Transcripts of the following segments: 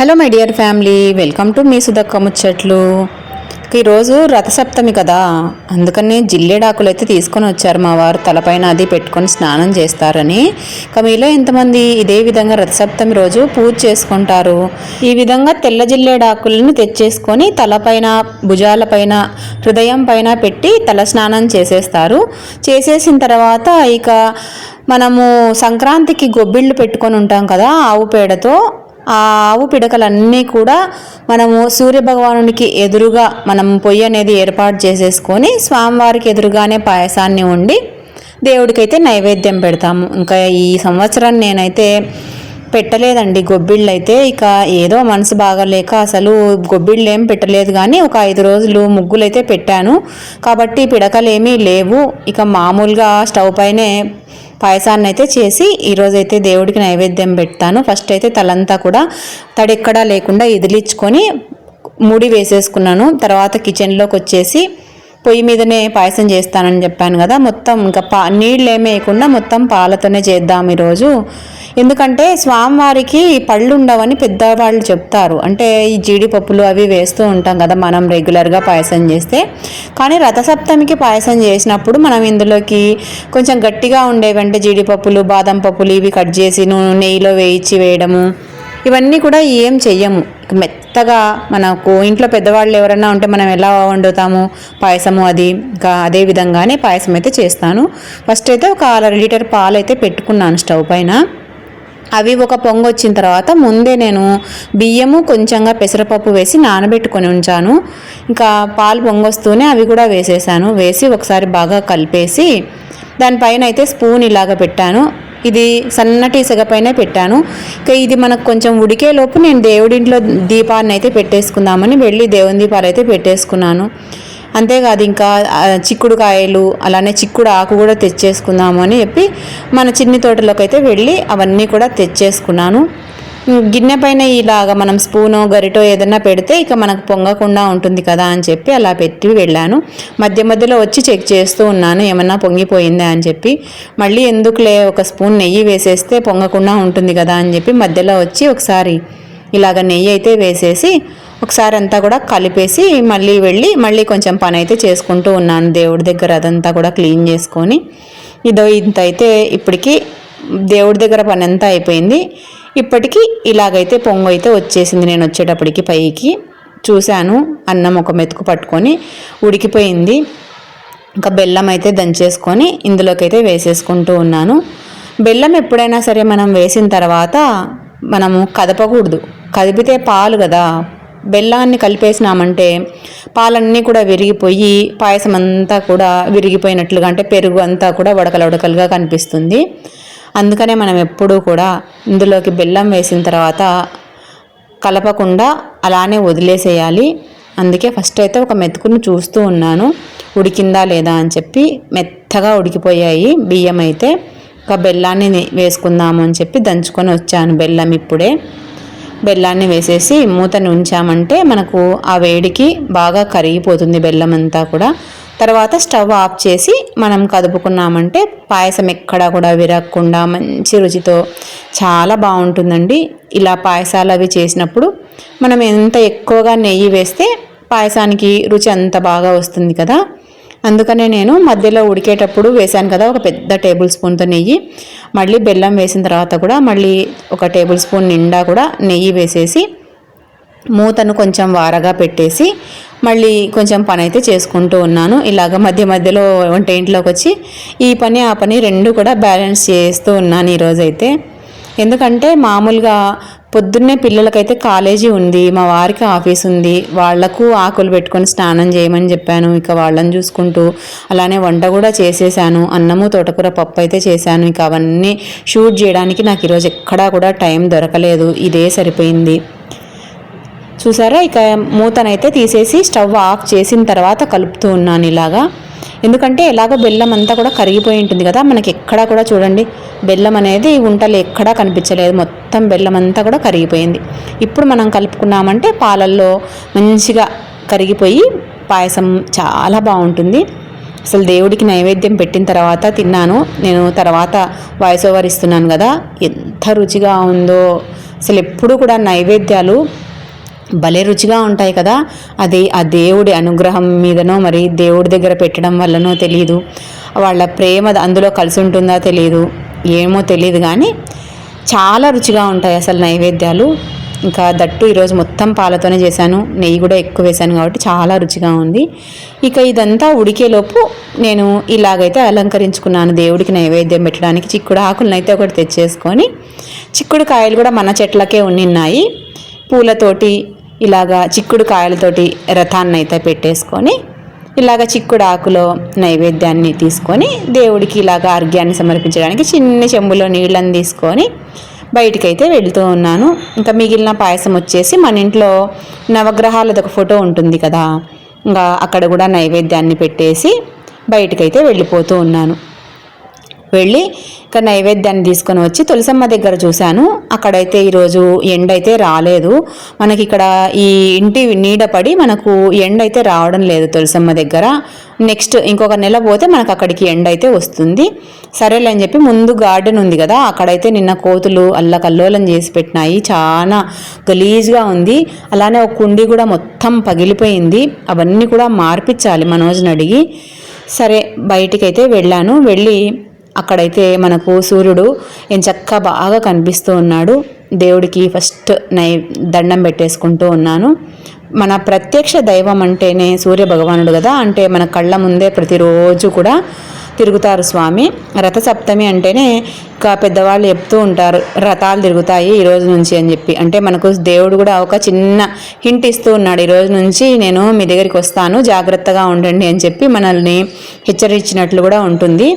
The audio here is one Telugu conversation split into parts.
Hello my dear family welcome to మీ సుధక్క ముచ్చట్లు ఈరోజు రథసప్తమి కదా. అందుకని జిల్లేడాకులు అయితే తీసుకొని వచ్చారు మా వారు. తలపైన అది పెట్టుకొని స్నానం చేస్తారని. ఇక మీలో ఎంతమంది ఇదే విధంగా రథసప్తమి రోజు పూజ చేసుకుంటారు? ఈ విధంగా తెల్ల జిల్లేడాకులను తెచ్చేసుకొని తలపైన భుజాలపైన హృదయం పైన పెట్టి తల స్నానం చేసేస్తారు. చేసేసిన తర్వాత ఇక మనము సంక్రాంతికి గొబ్బిళ్ళు పెట్టుకొని ఉంటాం కదా ఆవు పేడతో. ఆ ఆవు పిడకలన్నీ కూడా మనము సూర్యభగవానునికి ఎదురుగా మనం పొయ్యి అనేది ఏర్పాటు చేసేసుకొని స్వామివారికి ఎదురుగానే పాయసాన్ని ఉండి దేవుడికైతే నైవేద్యం పెడతాము. ఇంకా ఈ సంవత్సరం నేనైతే పెట్టలేదండి గొబ్బిళ్ళు అయితే ఇక ఏదో మనసు బాగాలేక అసలు గొబ్బిళ్ళు ఏం పెట్టలేదు కానీ ఒక ఐదు రోజులు ముగ్గులు అయితే పెట్టాను. కాబట్టి పిడకలు ఏమీ లేవు. ఇక మామూలుగా స్టవ్ పైనే పాయసాన్ని అయితే చేసి ఈరోజైతే దేవుడికి నైవేద్యం పెడతాను. ఫస్ట్ అయితే తలంతా కూడా తడెక్కడా లేకుండా ఇదిలించుకొని ముడి వేసేసుకున్నాను. తర్వాత కిచెన్లోకి వచ్చేసి పొయ్యి మీదనే పాయసం చేస్తానని చెప్పాను కదా. మొత్తం ఇంకా పా నీళ్ళు ఏమేయకుండా వేయకుండా మొత్తం పాలతోనే చేద్దాం ఈరోజు. ఎందుకంటే స్వామివారికి పళ్ళు ఉండవని పెద్దవాళ్ళు చెప్తారు. అంటే ఈ జీడిపప్పులు అవి వేస్తూ ఉంటాం కదా మనం రెగ్యులర్గా పాయసం చేస్తే. కానీ రథసప్తమికి పాయసం చేసినప్పుడు మనం ఇందులోకి కొంచెం గట్టిగా ఉండేవి అంటే జీడిపప్పులు బాదం పప్పులు ఇవి కట్ చేసి నూనె నెయ్యిలో వేయించి వేయడము. ఇవన్నీ కూడా ఏం చెయ్యము. మెత్తగా మనకు ఇంట్లో పెద్దవాళ్ళు ఎవరైనా ఉంటే మనం ఎలా వండుతాము పాయసము అది? ఇంకా అదే విధంగానే పాయసం అయితే చేస్తాను. ఫస్ట్ అయితే ఒక అర లీటర్ పాలు అయితే పెట్టుకున్నాను స్టవ్ పైన. అవి ఒక పొంగు వచ్చిన తర్వాత ముందే నేను బియ్యము కొంచెంగా పెసరపప్పు వేసి నానబెట్టుకొని ఉంచాను. ఇంకా పాలు పొంగొస్తూనే అవి కూడా వేసేసాను. వేసి ఒకసారి బాగా కలిపేసి దానిపైన అయితే స్పూన్ ఇలాగ పెట్టాను. ఇది సన్నటి సెగపైనే పెట్టాను. ఇక ఇది మనకు కొంచెం ఉడికే లోపు నేను దేవుడింట్లో దీపాన్ని అయితే పెట్టేసుకుందామని వెళ్ళి దేవుని దీపాలు అయితే పెట్టేసుకున్నాను. అంతేకాదు ఇంకా చిక్కుడు చిక్కుడుకాయలు అలానే చిక్కుడు ఆకు కూడా తెచ్చేసుకుందాము అని చెప్పి మన చిన్ని తోటలోకి అయితే వెళ్ళి అవన్నీ కూడా తెచ్చేసుకున్నాను. గిన్నె పైన ఇలాగ మనం స్పూనో గరిటో ఏదన్నా పెడితే ఇక మనకు పొంగకుండా ఉంటుంది కదా అని చెప్పి అలా పెట్టి వెళ్ళాను. మధ్య మధ్యలో వచ్చి చెక్ చేస్తూ ఉన్నాను ఏమన్నా పొంగిపోయిందా అని చెప్పి. మళ్ళీ ఎందుకులే ఒక స్పూన్ నెయ్యి వేసేస్తే పొంగకుండా ఉంటుంది కదా అని చెప్పి మధ్యలో వచ్చి ఒకసారి ఇలాగ నెయ్యి అయితే వేసేసి ఒకసారి అంతా కూడా కలిపేసి మళ్ళీ వెళ్ళి మళ్ళీ కొంచెం పని అయితే చేసుకుంటూ ఉన్నాను. దేవుడి దగ్గర అదంతా కూడా క్లీన్ చేసుకొని ఇదో ఇంత అయితే ఇప్పటికీ దేవుడి దగ్గర పని అంతా అయిపోయింది. ఇప్పటికీ ఇలాగైతే పొంగు అయితే వచ్చేసింది నేను వచ్చేటప్పటికి పైకి. చూశాను అన్నం ఒక మెతుకు పట్టుకొని ఉడికిపోయింది. ఇంకా బెల్లం అయితే దంచేసుకొని ఇందులోకి అయితే వేసేసుకుంటూ ఉన్నాను. బెల్లం ఎప్పుడైనా సరే మనం వేసిన తర్వాత మనము కదపకూడదు. కదిపితే పాలు కదా. బెల్లాన్ని కలిపేసినామంటే పాలన్నీ కూడా విరిగిపోయి పాయసం అంతా కూడా విరిగిపోయినట్లుగా అంటే పెరుగు అంతా కూడా ఉడకలు ఉడకలుగా కనిపిస్తుంది. అందుకనే మనం ఎప్పుడూ కూడా ఇందులోకి బెల్లం వేసిన తర్వాత కలపకుండా అలానే వదిలేసేయాలి. అందుకే ఫస్ట్ అయితే ఒక మెతుకును చూస్తూ ఉన్నాను. ఉడికిందా లేదా అని చెప్పి మెత్తగా ఉడికిపోయాయి బియ్యం అయితే ఒక బెల్లాన్ని వేసుకుందాము అని చెప్పి దంచుకొని వచ్చాను బెల్లం ఇప్పుడే. బెల్లాన్ని వేసేసి మూతని ఉంచామంటే మనకు ఆ వేడికి బాగా కరిగిపోతుంది బెల్లం అంతా కూడా. తర్వాత స్టవ్ ఆఫ్ చేసి మనం కదుపుకున్నామంటే పాయసం ఎక్కడా కూడా విరగకుండా మంచి రుచితో చాలా బాగుంటుందండి. ఇలా పాయసాలు అవి చేసినప్పుడు మనం ఎంత ఎక్కువగా నెయ్యి వేస్తే పాయసానికి రుచి అంత బాగా వస్తుంది కదా. అందుకనే నేను మధ్యలో ఉడికేటప్పుడు వేశాను కదా ఒక పెద్ద టేబుల్ స్పూన్తో నెయ్యి. మళ్ళీ బెల్లం వేసిన తర్వాత కూడా మళ్ళీ ఒక టేబుల్ స్పూన్ నిండా కూడా నెయ్యి వేసేసి మూతను కొంచెం వారగా పెట్టేసి మళ్ళీ కొంచెం పని అయితే చేసుకుంటూ ఉన్నాను. ఇలాగ మధ్య మధ్యలో వంట ఇంట్లోకి వచ్చి ఈ పని ఆ పని రెండు కూడా బ్యాలెన్స్ చేస్తూ ఉన్నాను ఈరోజైతే. ఎందుకంటే మామూలుగా పొద్దున్నే పిల్లలకైతే కాలేజీ ఉంది మా వారికి ఆఫీస్ ఉంది వాళ్ళకు ఆకులు పెట్టుకొని స్నానం చేయమని చెప్పాను ఇక వాళ్ళని చూసుకుంటూ అలానే వంట కూడా చేసేసాను అన్నము తోటకూర పప్పు అయితే చేశాను ఇక అవన్నీ షూట్ చేయడానికి నాకు ఈరోజు ఎక్కడా కూడా టైం దొరకలేదు ఇదే సరిపోయింది. చూసారా ఇక మూతనైతే తీసేసి స్టవ్ ఆఫ్ చేసిన తర్వాత కలుపుతూ ఉన్నాను ఇలాగా. ఎందుకంటే ఎలాగో బెల్లం అంతా కూడా కరిగిపోయి ఉంటుంది కదా మనకి ఎక్కడా కూడా చూడండి బెల్లం అనేది ఉంటలు ఎక్కడా కనిపించలేదు. మొత్తం బెల్లం అంతా కూడా కరిగిపోయింది. ఇప్పుడు మనం కలుపుకున్నామంటే పాలల్లో మంచిగా కరిగిపోయి పాయసం చాలా బాగుంటుంది. అసలు దేవుడికి నైవేద్యం పెట్టిన తర్వాత తిన్నాను. నేను తర్వాత వాయిస్ ఓవర్ ఇస్తున్నాను కదా ఎంత రుచిగా ఉందో. అసలు ఎప్పుడు కూడా నైవేద్యాలు భలే రుచిగా ఉంటాయి కదా. అది ఆ దేవుడి అనుగ్రహం మీదనో మరి దేవుడి దగ్గర పెట్టడం వల్లనో తెలియదు వాళ్ళ ప్రేమ అందులో కలిసి ఉంటుందా తెలియదు ఏమో తెలియదు కానీ చాలా రుచిగా ఉంటాయి అసలు నైవేద్యాలు. ఇంకా దట్టు ఈరోజు మొత్తం పాలతోనే చేశాను. నెయ్యి కూడా ఎక్కువ వేశాను కాబట్టి చాలా రుచిగా ఉంది. ఇక ఇదంతా ఉడికేలోపు నేను ఇలాగైతే అలంకరించుకున్నాను దేవుడికి నైవేద్యం పెట్టడానికి. చిక్కుడు ఆకులను అయితే ఒకటి తెచ్చేసుకొని చిక్కుడు కాయలు కూడా మన చెట్లకే ఉన్నాయి పూలతోటి ఇలాగా చిక్కుడు కాయలతోటి రథాన్ని అయితే పెట్టేసుకొని ఇలాగ చిక్కుడు ఆకులో నైవేద్యాన్ని తీసుకొని దేవుడికి ఇలాగ అర్ఘ్యాన్ని సమర్పించడానికి చిన్న చెంబులో నీళ్ళని తీసుకొని బయటికైతే వెళ్తూ ఉన్నాను. ఇంకా మిగిలిన పాయసం వచ్చేసి మన ఇంట్లో నవగ్రహాలది ఒక ఫోటో ఉంటుంది కదా. ఇంకా అక్కడ కూడా నైవేద్యాన్ని పెట్టేసి బయటకైతే వెళ్ళిపోతూ ఉన్నాను. వెళ్ళి ఇక్కడ నైవేద్యాన్ని తీసుకొని వచ్చి తులసమ్మ దగ్గర చూశాను. అక్కడైతే ఈరోజు ఎండ అయితే రాలేదు. మనకి ఇక్కడ ఈ ఇంటి నీడ పడి మనకు ఎండ అయితే రావడం లేదు తులసమ్మ దగ్గర. నెక్స్ట్ ఇంకొక నెల పోతే మనకు అక్కడికి ఎండ అయితే వస్తుంది. సరేలే అని చెప్పి ముందు గార్డెన్ ఉంది కదా అక్కడైతే నిన్న కోతులు అల్లకల్లోలం చేసి పెట్టినాయి. చాలా గలీజ్గా ఉంది. అలానే ఒక కుండి కూడా మొత్తం పగిలిపోయింది. అవన్నీ కూడా మార్పించాలి మనోజ్ని అడిగి. సరే బయటికైతే వెళ్ళాను. వెళ్ళి అక్కడైతే మనకు సూర్యుడు ఎంచక్క బాగా కనిపిస్తూ ఉన్నాడు. దేవుడికి ఫస్ట్ నై దండం పెట్టేసుకుంటూ ఉన్నాను. మన ప్రత్యక్ష దైవం అంటేనే సూర్య భగవానుడు కదా అంటే మన కళ్ళ ముందే ప్రతిరోజు కూడా తిరుగుతారు స్వామి. రథసప్తమి అంటేనే ఇంకా పెద్దవాళ్ళు చెప్తూ ఉంటారు రథాలు తిరుగుతాయి ఈ రోజు నుంచి అని చెప్పి. అంటే మనకు దేవుడు కూడా ఒక చిన్న హింట్ ఇస్తూ ఉన్నాడు ఈ రోజు నుంచి నేను మీ దగ్గరికి వస్తాను జాగ్రత్తగా ఉండండి అని చెప్పి మనల్ని హెచ్చరించినట్లు కూడా ఉంటుంది.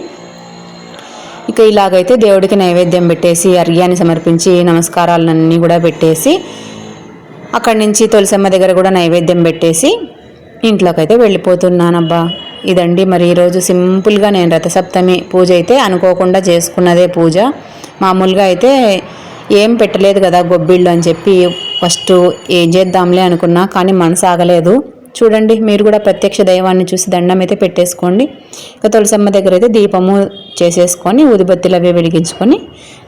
ఇక ఇలాగైతే దేవుడికి నైవేద్యం పెట్టేసి అర్ఘ్యాన్ని సమర్పించి నమస్కారాలన్నీ కూడా పెట్టేసి అక్కడి నుంచి తులసమ్మ దగ్గర కూడా నైవేద్యం పెట్టేసి ఇంట్లోకైతే వెళ్ళిపోతున్నానబ్బా. ఇదండి మరి ఈరోజు సింపుల్గా నేను రథసప్తమి పూజ అయితే అనుకోకుండా చేసుకున్నదే పూజ. మామూలుగా అయితే ఏం పెట్టలేదు కదా గొబ్బిళ్ళు అని చెప్పి ఫస్ట్ ఏం చేద్దాంలే అనుకున్నా కానీ మనసు ఆగలేదు. చూడండి మీరు కూడా ప్రత్యక్ష దైవాన్ని చూసి దండం అయితే పెట్టేసుకోండి. ఇక తులసమ్మ దగ్గర అయితే దీపము చేసేసుకొని ఊదిబత్తిలు అవి వెలిగించుకొని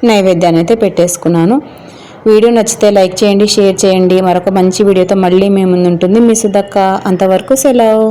నైవేద్యాన్ని అయితే పెట్టేసుకున్నాను. వీడియో నచ్చితే లైక్ చేయండి షేర్ చేయండి. మరొక మంచి వీడియోతో మళ్ళీ మీ ముందు ఉంటుంది మీ సుధక్క అంతవరకు సెలవు.